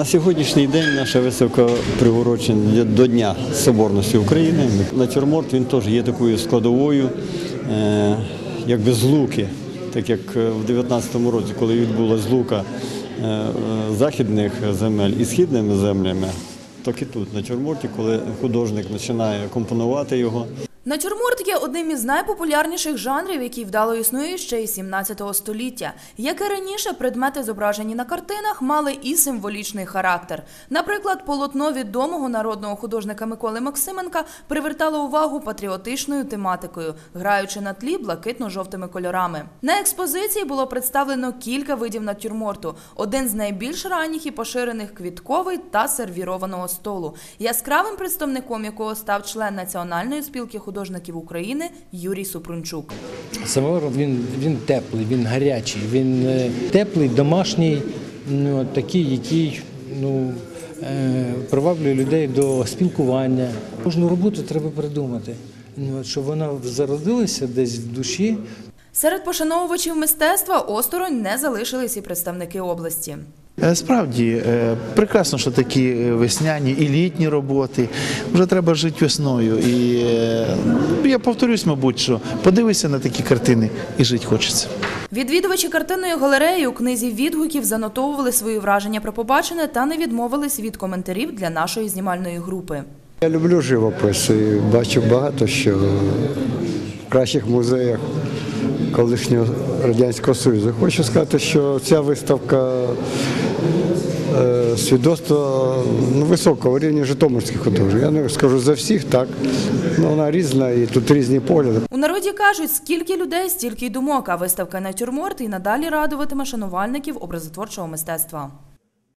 На сьогоднішній день наша виставка приурочена до Дня Соборності України. Натюрморт він теж є такою складовою, е, якби злуки, так як е, в 19-му році, коли відбулася злука е, західних земель і східними землями, так і тут, на тюрморті, коли художник починає компонувати його. Натюрморт є одним із найпопулярніших жанрів, який вдало існує ще із 17 століття. Як і раніше, предмети, зображені на картинах, мали і символічний характер. Наприклад, полотно відомого народного художника Миколи Максименка привертало увагу патріотичною тематикою, граючи на тлі блакитно-жовтими кольорами. На експозиції було представлено кілька видів натюрморту. Один з найбільш ранніх і поширених квітковий та сервірованого столу, яскравим представником якого став член Національної спілки художників України Юрій Супрунчук. Самовар він, він теплий, він гарячий, він е, теплий, домашній, ну, такий, який ну, е, приваблює людей до спілкування. Кожну роботу треба придумати, ну, щоб вона зародилася десь в душі. Серед пошановувачів мистецтва осторонь не залишились і представники області. Е, Справді е, прекрасно, що такі е, весняні і літні роботи. Вже треба жити весною. І я повторюсь, мабуть, що подивися на такі картини і жити хочеться. Відвідувачі картинної галереї у книзі відгуків занотовували свої враження про побачене та не відмовились від коментарів для нашої знімальної групи. Я люблю живопис і бачу багато що в кращих музеях колишнього Радянського Союзу. Хочу сказати, що ця виставка е, свідоцтво ну, високого рівня житомирських художників. Я не скажу за всіх, так. Ну, вона різна і тут різні погляди. У народі кажуть, скільки людей, стільки й думок, а виставка натюрморт і надалі радуватиме шанувальників образотворчого мистецтва.